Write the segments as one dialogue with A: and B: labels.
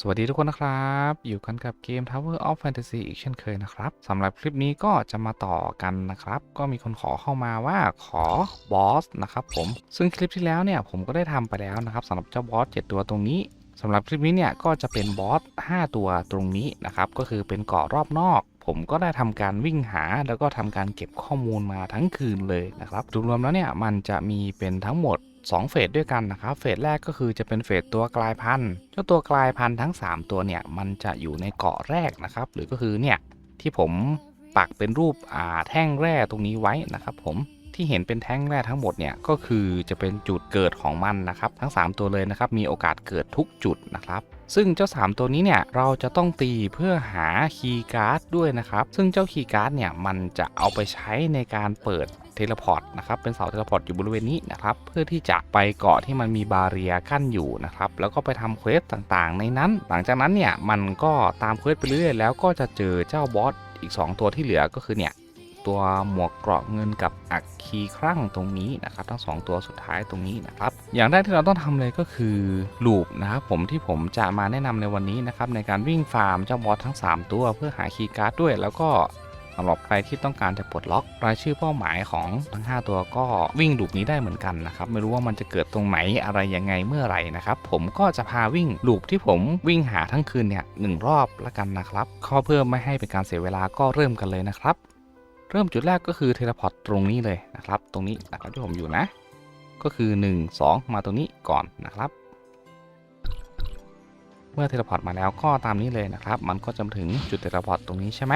A: สวัสดีทุกคนนะครับ อยู่กันกับเกม Tower of Fantasy อีกเช่นเคยนะครับสำหรับคลิปนี้ก็จะมาต่อกันนะครับ ก็มีคนขอเข้ามาว่าขอบอสนะครับผมซึ่งคลิปที่แล้วเนี่ยผมก็ได้ทำไปแล้วนะครับสำหรับเจ้าบอส 7 ตัวตรงนี้สำหรับคลิปนี้เนี่ยก็จะเป็นบอส 5 ตัวตรงนี้นะครับก็คือเป็นเกาะรอบนอกผมก็ได้ทำการวิ่งหาแล้วก็ทำการเก็บข้อมูลมาทั้งคืนเลยนะครับรวมๆแล้วเนี่ยมันจะมีเป็นทั้งหมด 2 เฟสด้วยกันนะครับ เฟสแรกก็คือจะเป็นเฟสตัวกลายพันธุ์เจ้าตัวกลายพันธุ์ทั้ง 3 ตัวเนี่ยมันจะอยู่ในเกาะแรกนะครับ หรือก็คือเนี่ยที่ผมปักเป็นรูปอ่าแท่งแร่ตรงนี้ไว้นะครับ ผมที่เห็นเป็นแท่งแร่ทั้งหมดเนี่ยก็คือจะเป็นจุดเกิดของมันนะครับ ทั้ง 3 ตัวเลยนะครับ มีโอกาสเกิดทุกจุดนะครับ ซึ่งเจ้า 3 ตัวนี้เนี่ยเราจะต้องตีเพื่อหาคีย์การ์ดด้วยนะครับ ซึ่งเจ้าคีย์การ์ดเนี่ยมันจะเอาไปใช้ในการเปิด เทเลพอร์ตนะครับเป็นเสาเทเลพอร์ตอยู่บริเวณนี้นะครับเพื่อที่จะไปเกาะที่มันมีบาเรียกั้นอยู่นะครับแล้วก็ไปทำเควสต่างๆ ในนั้น หลังจากนั้นเนี่ยมันก็ตามเควสไปเรื่อยแล้วก็จะเจอเจ้าบอสอีก 2 ตัวที่เหลือก็คือเนี่ยตัวหมวกเกราะเงินกับอักคีครั่งตรงนี้นะครับทั้ง 2 ตัวสุดท้ายตรงนี้นะครับอย่างแรกที่เราต้องทำเลยก็คือลูปนะครับผมที่ผมจะมาแนะนำในวันนี้นะครับในการวิ่งฟาร์มเจ้าบอสทั้ง 3 ตัวเพื่อหาคีย์การ์ดด้วย แล้วก็ สำหรับใครที่ต้องการจะปลดล็อกรายชื่อเป้าหมายของทั้ง 5 ตัวก็วิ่งลูปนี้ได้เหมือนกันนะครับไม่รู้ว่ามันจะเกิดตรงไหนอะไรยังไงเมื่อไหร่นะครับผมก็จะพาวิ่งลูปที่ผมวิ่งหาทั้งคืนเนี่ยหนึ่งรอบละกันนะครับข้อเพื่อไม่ให้เป็นการเสียเวลาก็เริ่มกันเลยนะครับ เริ่มจุดแรกก็คือเทเลพอร์ตตรงนี้เลยนะครับ ตรงนี้นะครับที่ผมอยู่นะ ก็คือ 1 2 มาตรงนี้ก่อนนะครับเมื่อเทเลพอร์ตมาแล้วก็ตามนี้เลยนะครับ มันก็จะมาถึงจุดเทเลพอร์ตตรงนี้ใช่ไหม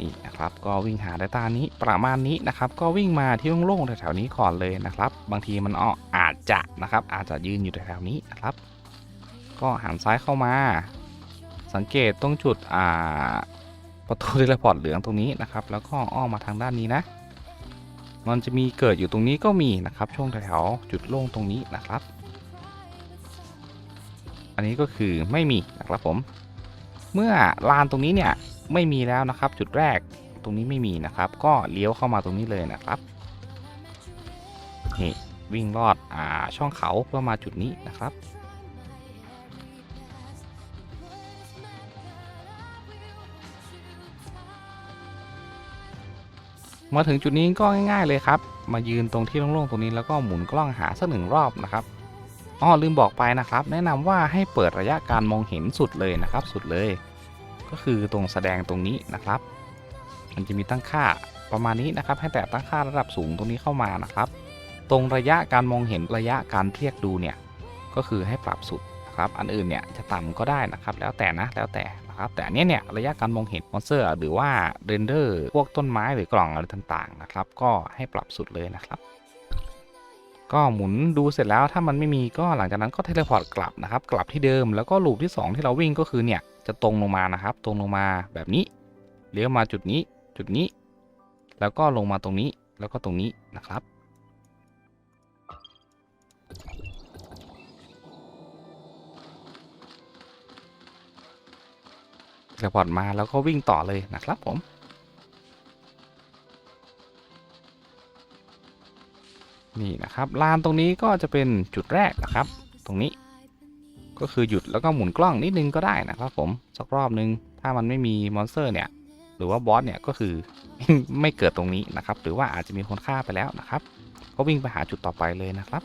A: นี่นะครับก็วิ่งหาได้ตานี้ประมาณนี้นะครับ ก็วิ่งมาที่โล่งๆแถวๆนี้ก่อนเลยนะครับ บางทีมันอ้ออาจจะนะครับ อาจจะยืนอยู่แถวๆนี้นะครับ ก็หันซ้ายเข้ามา สังเกตตรงจุดอ่าประตูเทเลพอร์ตเหลืองตรงนี้นะครับ แล้วก็อ้อมมาทางด้านนี้นะ มันจะมีเกิดอยู่ตรงนี้ก็มีนะครับ ช่วงแถวๆจุดโล่งตรงนี้นะครับ อันนี้ก็คือไม่มีนะครับผม เมื่อลานตรงนี้เนี่ย ไม่มีแล้วนะครับ จุดแรกตรงนี้ไม่มีนะครับ ก็เลี้ยวเข้ามาตรงนี้เลยนะครับนี่วิ่งลอดอ่าช่องเขาเพื่อมาจุดนี้นะครับ มาถึงจุดนี้ก็ง่ายๆเลยครับ มายืนตรงที่โล่งๆตรงนี้แล้วก็หมุนกล้องหาสักหนึ่งรอบนะครับอ๋อลืมบอกไปนะครับ แนะนำว่าให้เปิดระยะการมองเห็นสุดเลยนะครับ สุดเลย ก็คือตรงแสดงตรงนี้นะครับ มันจะมีตั้งค่าประมาณนี้นะครับ ให้แต่ตั้งค่าระดับสูงตรงนี้เข้ามานะครับ ตรงระยะการมองเห็นระยะการเรียกดูเนี่ยก็คือให้ปรับสุดนะครับ อันอื่นเนี่ยจะต่ำก็ได้นะครับ แล้วแต่นะแล้วแต่นะครับ แต่อันเนี้ยเนี่ยระยะการมองเห็นมอนสเตอร์หรือว่าเรนเดอร์พวกต้นไม้หรือกล่องอะไรต่างๆนะครับ ก็ให้ปรับสุดเลยนะครับก็หมุนดูเสร็จแล้วถ้ามันไม่มีก็หลังจากนั้นก็เทเลพอร์ตกลับนะครับ กลับที่เดิมแล้วก็ลูปที่ 2 ที่เราวิ่งก็คือเนี่ย จะตรงลงมานะครับ ตรงลงมาแบบนี้เลี้ยวมาจุดนี้จุดนี้ แล้วก็ลงมาตรงนี้แล้วก็ตรงนี้นะครับเทเลพอร์ตมาแล้วก็วิ่งต่อเลยนะครับผมนี่นะครับลานตรงนี้ก็จะเป็นจุดแรกนะครับ ตรงนี้ ก็คือหยุดแล้วก็หมุนกล้องนิดนึงก็ได้นะครับผมสักรอบนึง ถ้ามันไม่มีมอนสเตอร์เนี่ย หรือว่าบอสเนี่ยก็คือไม่เกิดตรงนี้นะครับ หรือว่าอาจจะมีคนฆ่าไปแล้วนะครับ ก็วิ่งไปหาจุดต่อไปเลยนะครับ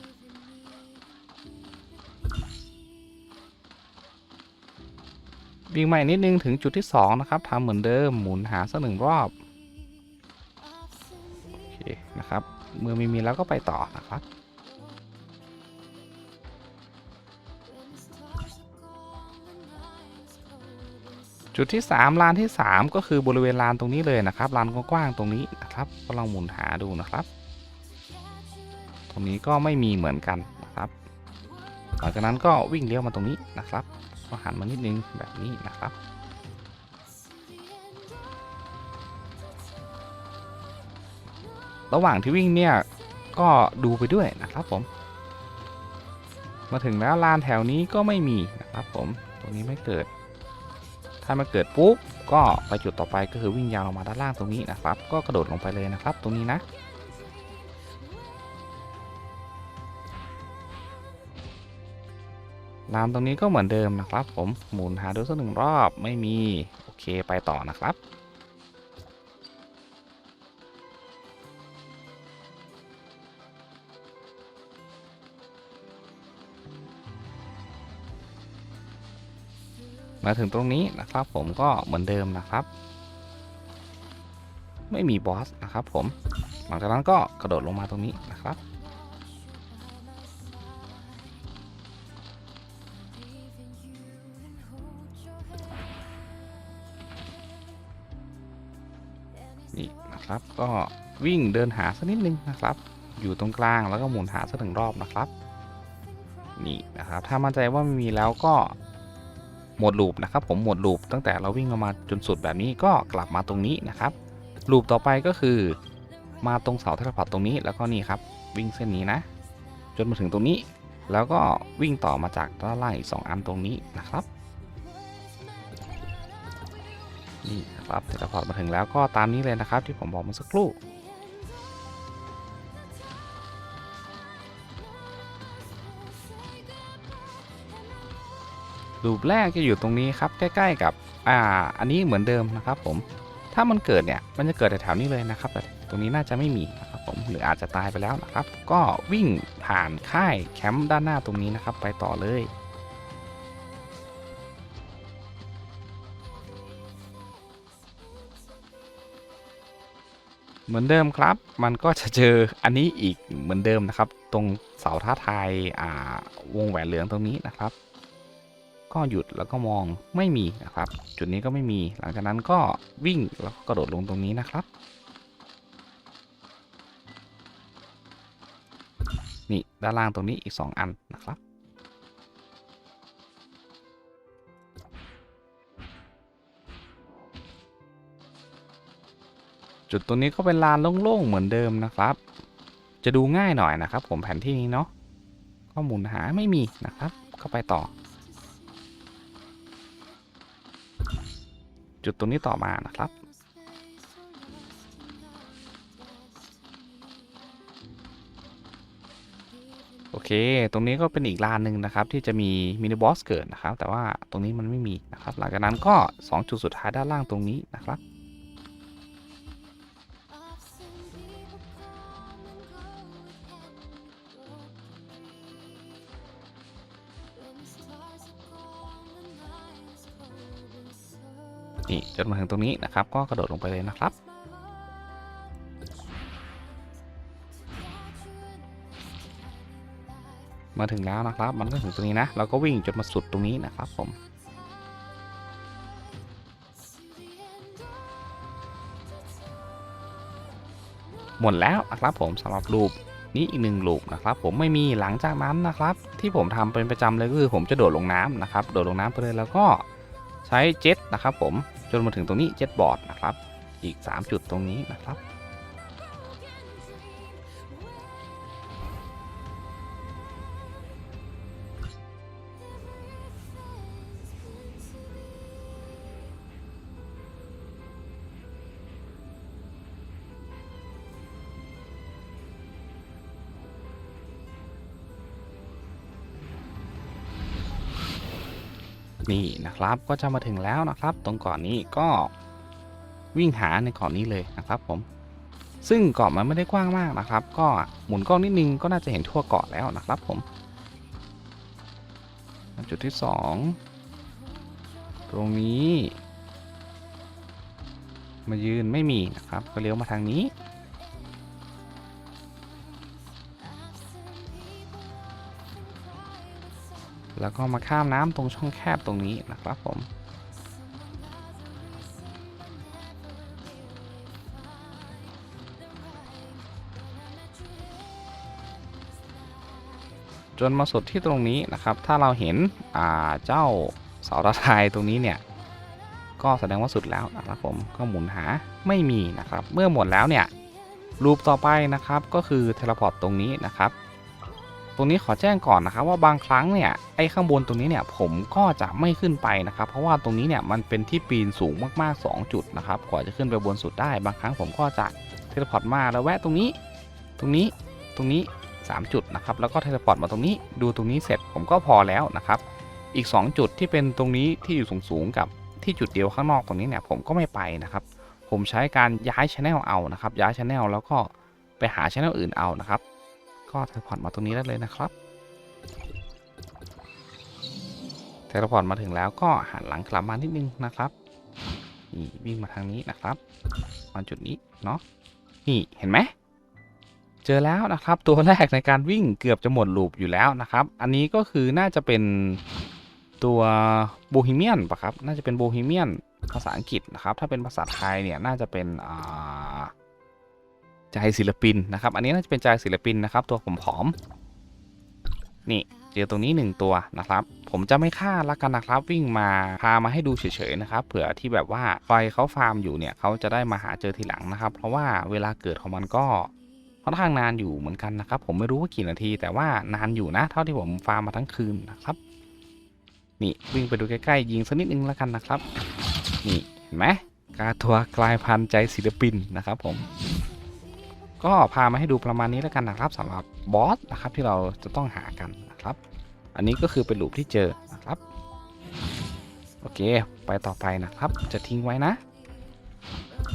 A: วิ่งใหม่นิดนึงถึงจุดที่ 2 นะครับทำเหมือนเดิมหมุนหาสักหนึ่งรอบโอเคนะครับ เมื่อไม่มีแล้วก็ไปต่อนะครับ จุดที่ 3 ลานที่ 3 ก็คือบริเวณลานตรงนี้เลยนะครับลานกว้างๆตรงนี้นะครับ ก็ลองหมุนหาดูนะครับ ตรงนี้ก็ไม่มีเหมือนกันนะครับหลังจากนั้นก็วิ่งเลี้ยวมาตรงนี้นะครับก็หันมานิดนึงแบบนี้นะครับระหว่างที่วิ่งเนี่ยก็ดูไปด้วยนะครับผม มาถึงแล้วลานแถวนี้ก็ไม่มีนะครับผม ตรงนี้ไม่เกิด ถ้ามันเกิดปุ๊บก็ไปจุดต่อไปก็คือวิ่งยาวลงมาด้านล่างตรงนี้นะครับ ก็กระโดดลงไปเลยนะครับ ตรงนี้นะนลานตรงนี้ก็เหมือนเดิมนะครับ ผมหมุนหาดูสักหนึ่งรอบไม่มี โอเคไปต่อนะครับ มาถึงตรงนี้นะครับผมก็เหมือนเดิมนะครับ ไม่มีบอสนะครับผม หลังจากนั้นก็กระโดดลงมาตรงนี้นะครับ นี่นะครับก็วิ่งเดินหาสักนิดนึงนะครับ อยู่ตรงกลางแล้วก็หมุนหาสักหนึ่งรอบนะครับ นี่นะครับ ถ้ามั่นใจว่าไม่มีแล้วก็ หมดลูปนะครับผมหมดลูปตั้งแต่เราวิ่งออกมาจนสุดแบบนี้ก็กลับมาตรงนี้นะครับลูปต่อไปก็คือ มาตรงเสาเทเลพอร์ตตรงนี้แล้วก็นี่ครับวิ่งเส้นนี้นะ จนมาถึงตรงนี้ แล้วก็วิ่งต่อมาจากด้านล่างอีก 2 อันตรงนี้นะครับนี่ครับเทเลพอร์ตมาถึงแล้วก็ตามนี้เลยนะครับ ที่ผมบอกเมื่อสักครู่ รูปแรกจะอยู่ตรงนี้ครับใกล้ ๆ กับอ่าอันนี้เหมือนเดิมนะครับผมถ้ามันเกิดเนี่ยมันจะเกิดแถวๆนี้เลยนะครับแต่ตรงนี้น่าจะไม่มีนะครับผมหรืออาจจะตายไปแล้วนะครับ ก็วิ่งผ่านค่ายแคมป์ด้านหน้าตรงนี้นะครับ ไปต่อเลยเหมือนเดิมครับ มันก็จะเจออันนี้อีกเหมือนเดิมนะครับ ตรงเสาท้าทายอ่าวงแหวนเหลืองตรงนี้นะครับ ก็หยุดแล้วก็มองไม่มีนะครับ จุดนี้ก็ไม่มี หลังจากนั้นก็วิ่งแล้วก็กระโดดลงตรงนี้นะครับ นี่ด้านล่างตรงนี้อีก 2 อันนะครับจุดตรงนี้ก็เป็นลานโล่งๆ เหมือนเดิมนะครับ จะดูง่ายหน่อยนะครับ ผมแผนที่นี้เนาะก็หมุนหาไม่มีนะครับ ก็ไปต่อ จุดตรงนี้ต่อมานะครับ โอเค ตรงนี้ก็เป็นอีกลานหนึ่งนะครับ ที่จะมีมินิบอสเกิดนะครับ แต่ว่าตรงนี้มันไม่มีนะครับ หลังจากนั้นก็ 2 จุดสุดท้ายด้านล่างตรงนี้นะครับ นี่จนมาถึงตรงนี้นะครับ ก็กระโดดลงไปเลยนะครับ มาถึงแล้วนะครับ มันก็ถึงตรงนี้นะ เราก็วิ่งจนมาสุดตรงนี้นะครับ ผมหมดแล้วนะครับผมสำหรับลูปนี้อีกหนึ่งลูปนะครับ ผมไม่มีหลังจากนั้นนะครับ ที่ผมทำเป็นประจำเลยก็คือผมจะโดดลงน้ำนะครับ โดดลงน้ำไปเลยแล้วก็ใช้เจ็ตนะครับ ผม จนมาถึงตรงนี้เจ็ตบอร์ดนะครับ อีก 3 จุดตรงนี้นะครับ นี่นะครับก็จะมาถึงแล้วนะครับ ตรงเกาะนนี้ก็วิ่งหาในเกาะนนี้เลยนะครับผม ซึ่งเกาะมันไม่ได้กว้างมากนะครับ ก็หมุนกล้องนิดนึงก็น่าจะเห็นทั่วเกาะแล้วนะครับผม จุดที่ 2 ตรงนี้ มายืนไม่มีนะครับ ก็เลี้ยวมาทางนี้ แล้วก็มาข้ามน้ำตรงช่องแคบตรงนี้นะครับผมจนมาสุดที่ตรงนี้นะครับ ถ้าเราเห็นเจ้าเสาระทายตรงนี้เนี่ย ก็แสดงว่าสุดแล้วนะครับผม ก็หมุนหาไม่มีนะครับ เมื่อหมดแล้วเนี่ย รูปต่อไปนะครับ ก็คือเทเลพอร์ตตรงนี้นะครับ ตรงนี้ขอแจ้งก่อนนะครับว่าบางครั้งเนี่ยไอ้ข้างบนตรงนี้เนี่ยผมก็จะไม่ขึ้นไปนะครับ เพราะว่าตรงนี้เนี่ยมันเป็นที่ปีนสูงมากๆ 2 จุดนะครับกว่าจะขึ้นไปบนสุดได้บางครั้งผมก็จะเทเลพอร์ตมาแล้วแวะตรงนี้ ตรงนี้ตรงนี้ 3 จุดนะครับแล้วก็เทเลพอร์ตมาตรงนี้ดูตรงนี้เสร็จผมก็พอแล้วนะครับอีก 2 จุดที่เป็นตรงนี้ที่อยู่สูงๆกับที่จุดเดียวข้างนอกตรงนี้เนี่ยผมก็ไม่ไปนะครับผมใช้การย้ายชแนลเอานะครับย้ายชแนลแล้วก็ไปหาชแนลอื่นเอานะครับ ก็เทเลพอร์ตมาตรงนี้ได้เลยนะครับเทเลพอร์ตมาถึงแล้วก็หันหลังกลับมานิดนึงนะครับนี่วิ่งมาทางนี้นะครับมาจุดนี้เนาะนี่เห็นไหมเจอแล้วนะครับตัวแรกในการวิ่งเกือบจะหมดลูปอยู่แล้วนะครับ อันนี้ก็คือน่าจะเป็นตัวโบฮีเมียนปะครับ น่าจะเป็นโบฮีเมียนภาษาอังกฤษนะครับ ถ้าเป็นภาษาไทยเนี่ยน่าจะเป็นอ่า ใจศิลปินนะครับ อันนี้น่าจะเป็นใจศิลปินนะครับ ตัวผมผอมๆนี่เจอตรงนี้หนึ่งตัวนะครับ ผมจะไม่ฆ่าละกันนะครับ วิ่งมาพามาให้ดูเฉยๆนะครับ เผื่อที่แบบว่าไฟเขาฟาร์มอยู่เนี่ยเขาจะได้มาหาเจอทีหลังนะครับ เพราะว่าเวลาเกิดของมันก็ค่อนข้างนานอยู่เหมือนกันนะครับ ผมไม่รู้ว่ากี่นาที แต่ว่านานอยู่นะ เท่าที่ผมฟาร์มมาทั้งคืนนะครับ นี่วิ่งไปดูใกล้ๆยิงสักนิดนึงแล้วกันนะครับ นี่เห็นไหมกาตัวกลายพันธุ์ใจศิลปินนะครับ ผม ก็พามาให้ดูประมาณนี้แล้วกันนะครับสำหรับบอสนะครับที่เราจะต้องหากันนะครับ อันนี้ก็คือเป็นลูปที่เจอนะครับ โอเค ไปต่อไปนะครับ จะทิ้งไว้นะ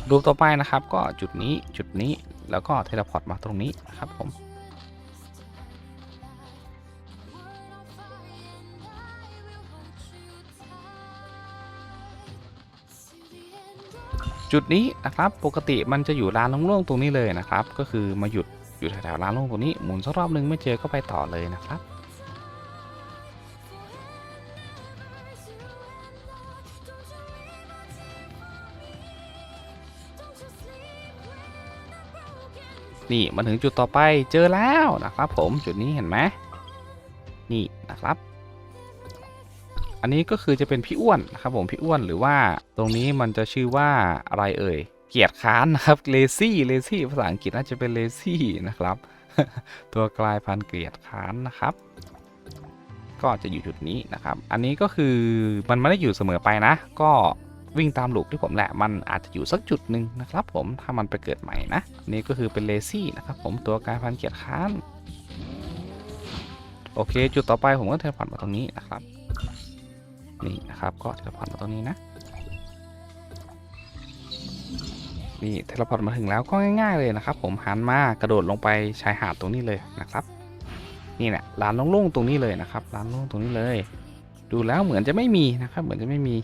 A: ลูปต่อไปนะครับ ก็จุดนี้จุดนี้แล้วก็เทเลพอร์ตมาตรงนี้นะครับผม จุดนี้นะครับปกติมันจะอยู่ร้านโล่งๆตรงนี้เลยนะครับ ก็คือมาหยุดอยู่แถวๆร้านโล่งตรงนี้หมุนสักรอบนึงไม่เจอก็ไปต่อเลยนะครับนี่มาถึงจุดต่อไปเจอแล้วนะครับผมจุดนี้เห็นไหมนี่นะครับ อันนี้ก็คือจะเป็นพี่อ้วนนะครับผมพี่อ้วนหรือว่าตรงนี้มันจะชื่อว่าอะไรเอ่ย เกียรติค้านนะครับ lazy lazy ภาษาอังกฤษน่าจะเป็น lazy นะครับ ตัวกลายพันธุ์เกียรติค้านนะครับ ก็จะอยู่จุดนี้นะครับ อันนี้ก็คือมันไม่ได้อยู่เสมอไปนะ ก็วิ่งตามลูกที่ผมแหละ มันอาจจะอยู่สักจุดหนึ่งนะครับผมถ้ามันไปเกิดใหม่นะนนี่ก็คือเป็น lazy นะครับผมตัวกลายพันธุ์เกียรติค้านโอเค จุดต่อไปผมก็เทเลพอร์ตมาตรงนี้นะครับ นี่นะครับ ก็เทเลพอร์ตมาตรงนี้นะ นี่เทเลพอร์ตมาถึงแล้วก็ง่ายๆเลยนะครับ ผมหันมากระโดดลงไปชายหาดตรงนี้เลยนะครับนี่แหละลานโล่งๆตรงนี้เลยนะครับลานโล่งตรงนี้เลย ดูแล้วเหมือนจะไม่มีนะครับ เหมือนจะไม่มี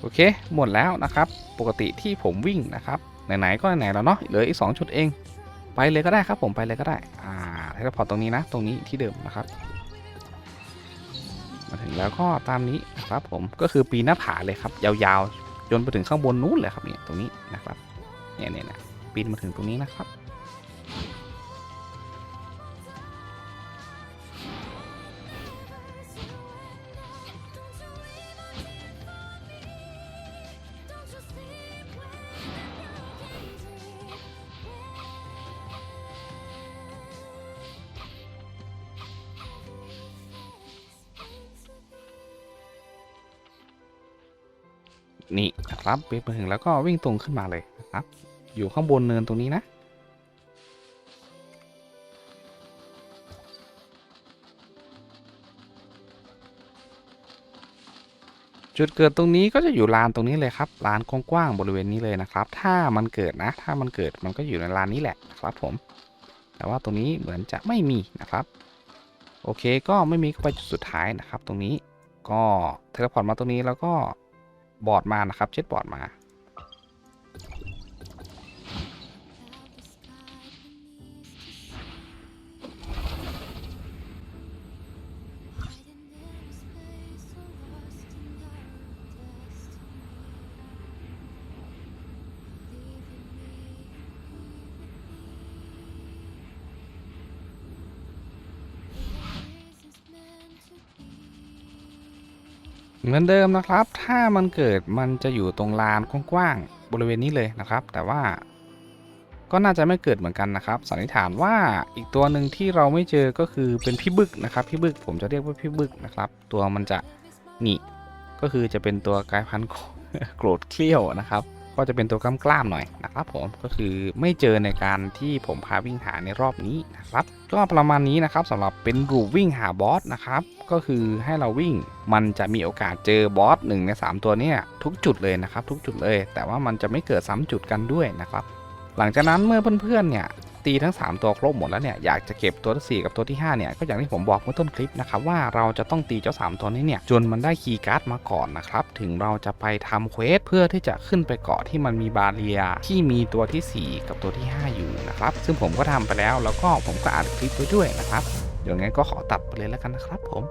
A: โอเค หมดแล้วนะครับ ปกติที่ผมวิ่งนะครับ ไหน ๆ ก็ไหน ๆ แล้วเนาะ เหลืออีก2จุดเอง ไปเลยก็ได้ครับผม ไปเลยก็ได้ อ่า เทเลพอร์ตตรงนี้นะ ตรงนี้ที่เดิมนะครับ มาถึงแล้วก็ตามนี้นะครับผมก็คือปีนหน้าผาเลยครับ ยาวๆจนไปถึงข้างบนนู้นเลยครับเนี่ยตรงนี้นะครับเนี่ยเนี่ยเนี่ยปีนมาถึงตรงนี้นะครับ นี่นะครับปีนมาถึงแล้วก็วิ่งตรงขึ้นมาเลยนะครับ อยู่ข้างบนเนินตรงนี้นะ จุดเกิดตรงนี้ก็จะอยู่ลานตรงนี้เลยครับลานกว้างๆบริเวณนี้เลยนะครับ ถ้ามันเกิดนะ ถ้ามันเกิดมันก็อยู่ในลานนี้แหละนะครับ ผม แต่ว่าตรงนี้เหมือนจะไม่มีนะครับ โอเคก็ไม่มีก็ไปจุดสุดท้ายนะครับ ตรงนี้ก็เทเลพอร์ตมาตรงนี้แล้วก็ บอร์ดมานะครับ เช็ดบอร์ดมา เหมือนเดิมนะครับ ถ้ามันเกิดมันจะอยู่ตรงลานกว้างๆบริเวณนี้เลยนะครับ แต่ว่าก็น่าจะไม่เกิดเหมือนกันนะครับ สันนิษฐานว่าอีกตัวหนึ่งที่เราไม่เจอก็คือเป็นพี่บึกนะครับ พี่บึกผมจะเรียกว่าพี่บึกนะครับ ตัวมันจะหนีก็คือจะเป็นตัวกลายพันธุ์โกรธเคลี้ยวนะครับ ก็จะเป็นตัวกล้ามๆหน่อยนะครับผมก็คือไม่เจอในการที่ผมพาวิ่งหาในรอบนี้นะครับก็ประมาณนี้นะครับสำหรับเป็นรูปวิ่งหาบอสนะครับก็คือให้เราวิ่งมันจะมีโอกาสเจอบอสหนึ่งในสามตัวเนี่ยทุกจุดเลยนะครับทุกจุดเลย แต่ว่ามันจะไม่เกิดซ้ำจุดกันด้วยนะครับหลังจากนั้นเมื่อเพื่อนๆเนี่ย ตีทั้ง 3 ตัวครบหมดแล้วเนี่ยอยากจะเก็บตัวที่4กับตัวที่5เนี่ยก็อย่างที่ผมบอกเมื่อต้นคลิปนะครับว่าเราจะต้องตีเจ้า 3 ตัวนี้เนี่ยจนมันได้คีย์การ์ดมาก่อนนะครับถึงเราจะไปทำเควสเพื่อที่จะขึ้นไปเกาะที่มันมีบาเรียที่มีตัวทีสี่4 กับตัวที่ 5 อยู่นะครับซึ่งผมก็ทำไปแล้วแล้วก็ผมก็อัดคลิปไว้ด้วยนะครับเดี๋ยวงั้นก็ขอตัดไปเลยแล้วกันนะครับผม